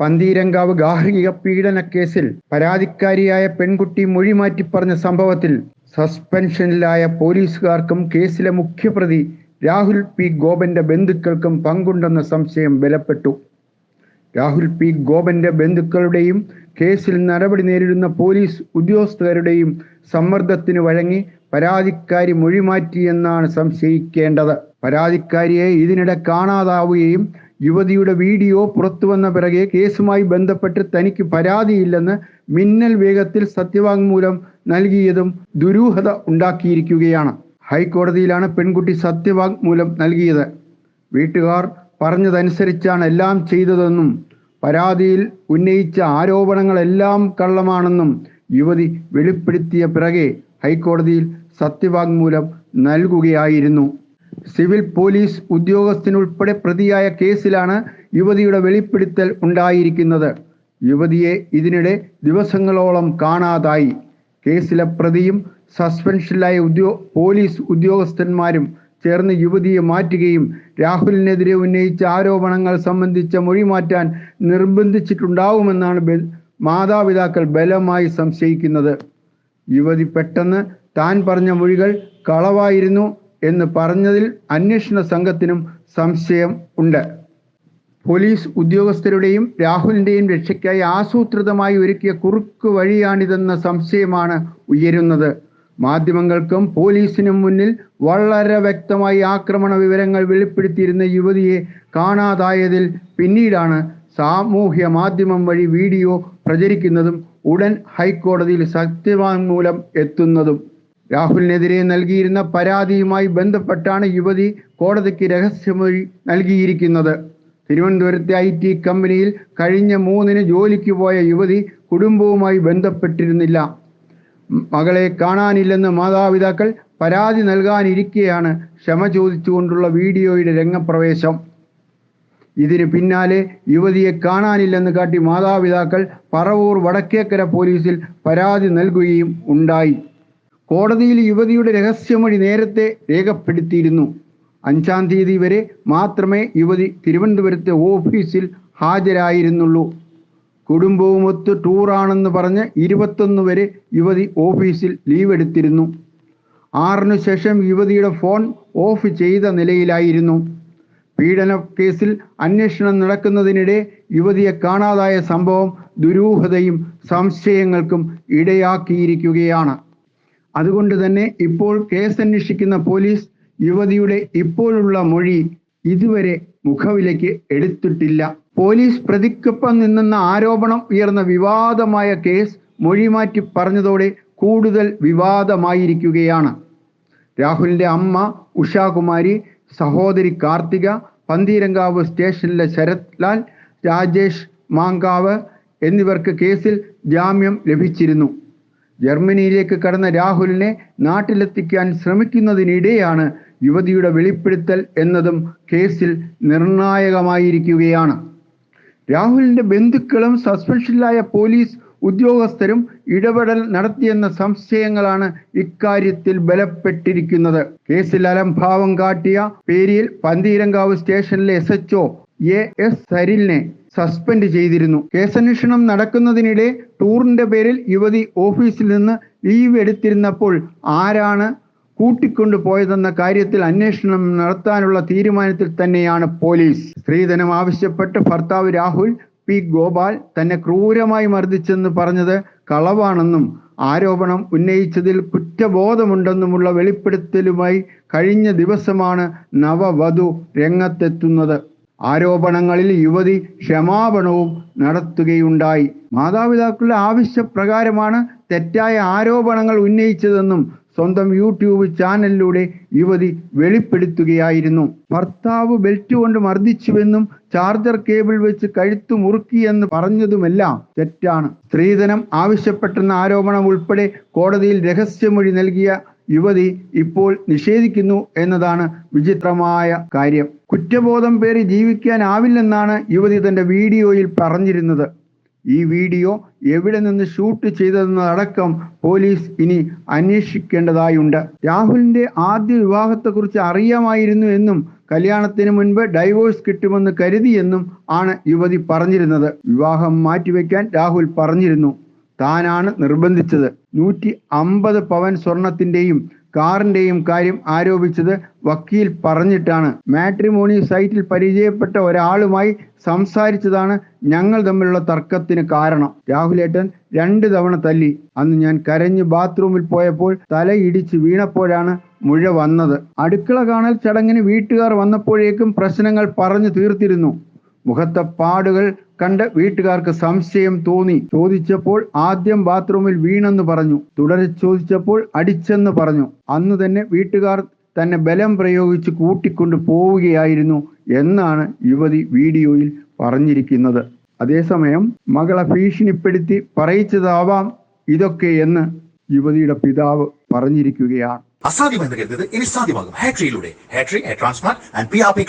പന്തീരങ്കാവ് ഗാർഹിക പീഡന കേസിൽ പരാതിക്കാരിയായ പെൺകുട്ടി മൊഴി മാറ്റി പറഞ്ഞ സംഭവത്തിൽ സസ്പെൻഷനിലായ പോലീസുകാർക്കും കേസിലെ മുഖ്യപ്രതി രാഹുൽ പി. ഗോപന്റെ ബന്ധുക്കൾക്കും പങ്കുണ്ടെന്ന സംശയം ബലപ്പെട്ടു. രാഹുൽ പി. ഗോപന്റെ ബന്ധുക്കളുടെയും കേസിൽ നടപടി നേരിടുന്ന പോലീസ് ഉദ്യോഗസ്ഥരുടെയും സമ്മർദ്ദത്തിന് വഴങ്ങി പരാതിക്കാരി മൊഴിമാറ്റിയെന്നാണ് സംശയിക്കേണ്ടത്. പരാതിക്കാരിയെ ഇതിനിടെ കാണാതാവുകയും യുവതിയുടെ വീഡിയോ പുറത്തുവന്ന പിറകെ കേസുമായി ബന്ധപ്പെട്ട് തനിക്ക് പരാതിയില്ലെന്ന് മിന്നൽ വേഗത്തിൽ സത്യവാങ്മൂലം നൽകിയതും ദുരൂഹത ഉണ്ടാക്കിയിരിക്കുകയാണ്. ഹൈക്കോടതിയിലാണ് പെൺകുട്ടി സത്യവാങ്മൂലം നൽകിയത്. വീട്ടുകാർ പറഞ്ഞതനുസരിച്ചാണ് എല്ലാം ചെയ്തതെന്നും പരാതിയിൽ ഉന്നയിച്ച ആരോപണങ്ങളെല്ലാം കള്ളമാണെന്നും യുവതി വെളിപ്പെടുത്തിയ പിറകെ ഹൈക്കോടതിയിൽ സത്യവാങ്മൂലം നൽകുകയായിരുന്നു. സിവിൽ പോലീസ് ഉദ്യോഗസ്ഥനുൾപ്പെടെ പ്രതിയായ കേസിലാണ് യുവതിയുടെ വെളിപ്പെടുത്തൽ ഉണ്ടായിരിക്കുന്നത്. യുവതിയെ ഇതിനിടെ ദിവസങ്ങളോളം കാണാതായി. കേസിലെ പ്രതിയും സസ്പെൻഷനിലായ ഉദ്യോ പോലീസ് ഉദ്യോഗസ്ഥന്മാരും ചേർന്ന് യുവതിയെ മാറ്റുകയും രാഹുലിനെതിരെ ഉന്നയിച്ച ആരോപണങ്ങൾ സംബന്ധിച്ച മൊഴി മാറ്റാൻ നിർബന്ധിച്ചിട്ടുണ്ടാവുമെന്നാണ് മാതാപിതാക്കൾ ബലമായി സംശയിക്കുന്നത്. യുവതി പെട്ടെന്ന് താൻ പറഞ്ഞ മൊഴികൾ കളവായിരുന്നു. എന്ന് പറഞ്ഞതിൽ അന്വേഷണ സംഘത്തിനും സംശയം ഉണ്ട്. പോലീസ് ഉദ്യോഗസ്ഥരുടെയും രാഹുലിന്റെയും രക്ഷയ്ക്കായി ആസൂത്രിതമായി ഒരുക്കിയ കുറുക്ക് വഴിയാണിതെന്ന സംശയമാണ് ഉയരുന്നത്. മാധ്യമങ്ങൾക്കും പോലീസിനും മുന്നിൽ വളരെ വ്യക്തമായി ആക്രമണ വിവരങ്ങൾ വെളിപ്പെടുത്തിയിരുന്ന യുവതിയെ കാണാതായതിൽ പിന്നീടാണ് സാമൂഹ്യ മാധ്യമം വഴി വീഡിയോ പ്രചരിക്കുന്നതും ഉടൻ ഹൈക്കോടതിയിൽ സത്യവാങ്മൂലം എത്തുന്നതും. രാഹുലിനെതിരെ നൽകിയിരുന്ന പരാതിയുമായി ബന്ധപ്പെട്ടാണ് യുവതി കോടതിക്ക് രഹസ്യമൊഴി നൽകിയിരിക്കുന്നത്. തിരുവനന്തപുരത്തെ ഐ ടി കമ്പനിയിൽ കഴിഞ്ഞ മൂന്നിന് ജോലിക്ക് പോയ യുവതി കുടുംബവുമായി ബന്ധപ്പെട്ടിരുന്നില്ല. മകളെ കാണാനില്ലെന്ന് മാതാപിതാക്കൾ പരാതി നൽകാനിരിക്കെയാണ് ക്ഷമ ചോദിച്ചുകൊണ്ടുള്ള വീഡിയോയുടെ രംഗപ്രവേശം. ഇതിന് പിന്നാലെ യുവതിയെ കാണാനില്ലെന്ന് കാട്ടി മാതാപിതാക്കൾ പറവൂർ വടക്കേക്കര പോലീസിൽ പരാതി നൽകുകയും ഉണ്ടായി. കോടതിയിൽ യുവതിയുടെ രഹസ്യമൊഴി നേരത്തെ രേഖപ്പെടുത്തിയിരുന്നു. അഞ്ചാം തീയതി വരെ മാത്രമേ യുവതി തിരുവനന്തപുരത്തെ ഓഫീസിൽ ഹാജരായിരുന്നുള്ളൂ. കുടുംബവുമൊത്ത് ടൂറാണെന്ന് പറഞ്ഞ് ഇരുപത്തൊന്ന് വരെ യുവതി ഓഫീസിൽ ലീവ് എടുത്തിരുന്നു ആറിനു ശേഷം യുവതിയുടെ ഫോൺ ഓഫ് ചെയ്ത നിലയിലായിരുന്നു. പീഡന കേസിൽ അന്വേഷണം നടക്കുന്നതിനിടെ യുവതിയെ കാണാതായ സംഭവം ദുരൂഹതയും സംശയങ്ങൾക്കും ഇടയാക്കിയിരിക്കുകയാണ്. അതുകൊണ്ട് തന്നെ ഇപ്പോൾ കേസ് അന്വേഷിക്കുന്ന പോലീസ് യുവതിയുടെ ഇപ്പോഴുള്ള മൊഴി ഇതുവരെ മുഖവിലേക്ക് എടുത്തിട്ടില്ല. പോലീസ് പ്രതിക്കൊപ്പം നിന്നെന്ന ആരോപണം ഉയർന്ന വിവാദമായ കേസ് മൊഴിമാറ്റി പറഞ്ഞതോടെ കൂടുതൽ വിവാദമായിരിക്കുകയാണ്. രാഹുലിന്റെ അമ്മ ഉഷാകുമാരി സഹോദരി കാർത്തിക പന്തീരങ്കാവ് സ്റ്റേഷനിലെ ശരത് ലാൽ രാജേഷ് മാങ്കാവ് എന്നിവർക്ക് കേസിൽ ജാമ്യം ലഭിച്ചിരുന്നു. ജർമ്മനിയിലേക്ക് കടന്ന രാഹുലിനെ നാട്ടിലെത്തിക്കാൻ ശ്രമിക്കുന്നതിനിടെയാണ് യുവതിയുടെ വെളിപ്പെടുത്തൽ എന്നതും കേസിൽ നിർണായകമായിരിക്കുകയാണ്. രാഹുലിന്റെ ബന്ധുക്കളും സസ്പെൻഷനിലായ പോലീസ് ഉദ്യോഗസ്ഥരും ഇടപെടൽ നടത്തിയെന്ന സംശയങ്ങളാണ് ഇക്കാര്യത്തിൽ ബലപ്പെട്ടിരിക്കുന്നത്. കേസിൽ അലംഭാവം കാട്ടിയ പേരിൽ പന്തീരങ്കാവ് സ്റ്റേഷനിലെ എസ് എച്ച് എ എസ് സരിലിനെ സസ്പെൻഡ് ചെയ്തിരുന്നു. കേസന്വേഷണം നടക്കുന്നതിനിടെ ടൂറിന്റെ പേരിൽ യുവതി ഓഫീസിൽ നിന്ന് ലീവ് എടുത്തിരുന്നപ്പോൾ ആരാണ് കൂട്ടിക്കൊണ്ടു പോയതെന്ന കാര്യത്തിൽ അന്വേഷണം നടത്താനുള്ള തീരുമാനത്തിൽ തന്നെയാണ് പോലീസ്. സ്ത്രീധനം ആവശ്യപ്പെട്ട് ഭർത്താവ് രാഹുൽ പി. ഗോപാൽ തന്നെ ക്രൂരമായി മർദ്ദിച്ചെന്ന് പറഞ്ഞത് കളവാണെന്നും ആരോപണം ഉന്നയിച്ചതിൽ കുറ്റബോധമുണ്ടെന്നുമുള്ള വെളിപ്പെടുത്തലുമായി കഴിഞ്ഞ ദിവസമാണ് നവവധു രംഗത്തെത്തുന്നത്. ആരോപണങ്ങളിൽ യുവതി ക്ഷമാപണവും നടത്തുകയുണ്ടായി. മാതാപിതാക്കളുടെ ആവശ്യപ്രകാരമാണ് തെറ്റായ ആരോപണങ്ങൾ ഉന്നയിച്ചതെന്നും സ്വന്തം യൂട്യൂബ് ചാനലിലൂടെ യുവതി വെളിപ്പെടുത്തുകയായിരുന്നു. ഭർത്താവ് ബെൽറ്റ് കൊണ്ട് മർദ്ദിച്ചുവെന്നും ചാർജർ കേബിൾ വെച്ച് കഴുത്തു മുറുക്കിയെന്ന് പറഞ്ഞതുമെല്ലാം തെറ്റാണ്. സ്ത്രീധനം ആവശ്യപ്പെട്ടെന്ന ആരോപണം ഉൾപ്പെടെ കോടതിയിൽ രഹസ്യമൊഴി നൽകിയ യുവതി ഇപ്പോൾ നിഷേധിക്കുന്നു എന്നതാണ് വിചിത്രമായ കാര്യം. കുറ്റബോധം പേറി ജീവിക്കാനാവില്ലെന്നാണ് യുവതി തന്റെ വീഡിയോയിൽ പറഞ്ഞിരുന്നത്. ഈ വീഡിയോ എവിടെ നിന്ന് ഷൂട്ട് ചെയ്തതെന്നതടക്കം പോലീസ് ഇനി അന്വേഷിക്കേണ്ടതായുണ്ട്. രാഹുലിന്റെ ആദ്യ വിവാഹത്തെക്കുറിച്ച് അറിയാമായിരുന്നു എന്നും കല്യാണത്തിന് മുൻപ് ഡൈവോഴ്സ് കിട്ടുമെന്ന് കരുതിയെന്നും ആണ് യുവതി പറഞ്ഞിരുന്നത്. വിവാഹം മാറ്റിവെക്കാൻ രാഹുൽ പറഞ്ഞിരുന്നു. താനാണ് നിർബന്ധിച്ചത്. നൂറ്റി അമ്പത് പവൻ സ്വർണത്തിന്റെയും കാറിന്റെയും കാര്യം ആരോപിച്ചത് വക്കീൽ പറഞ്ഞിട്ടാണ്. മാട്രിമോണി സൈറ്റിൽ പരിചയപ്പെട്ട ഒരാളുമായി സംസാരിച്ചതാണ് ഞങ്ങൾ തമ്മിലുള്ള തർക്കത്തിന് കാരണം. രാഹുലേട്ടൻ രണ്ട് തവണ തല്ലി. അന്ന് ഞാൻ കരഞ്ഞ് ബാത്റൂമിൽ പോയപ്പോൾ തലയിടിച്ച് വീണപ്പോഴാണ് മുഴ വന്നത്. അടുക്കള കാണൽ ചടങ്ങിന് വീട്ടുകാർ വന്നപ്പോഴേക്കും പ്രശ്നങ്ങൾ പറഞ്ഞു തീർത്തിരുന്നു. മുഖത്തെ പാടുകൾ കണ്ട് വീട്ടുകാർക്ക് സംശയം തോന്നി. ചോദിച്ചപ്പോൾ ആദ്യം ബാത്റൂമിൽ വീണെന്ന് പറഞ്ഞു. തുടരെ ചോദിച്ചപ്പോൾ അടിച്ചെന്ന് പറഞ്ഞു. അന്ന് തന്നെ വീട്ടുകാർ തന്നെ ബലം പ്രയോഗിച്ച് കൂട്ടിക്കൊണ്ട് പോവുകയായിരുന്നു എന്നാണ് യുവതി വീഡിയോയിൽ പറഞ്ഞിരിക്കുന്നത്. അതേസമയം മകളെ ഭീഷണിപ്പെടുത്തി പറയിച്ചതാവാം ഇതൊക്കെ എന്ന് യുവതിയുടെ പിതാവ് പറഞ്ഞിരിക്കുകയാണ്. അസാധ്യമെന്ന് കരുതത് ഇനി സാധ്യമാകും. ഹാട്രിയിലൂടെ ഹാട്രി transplant and P R P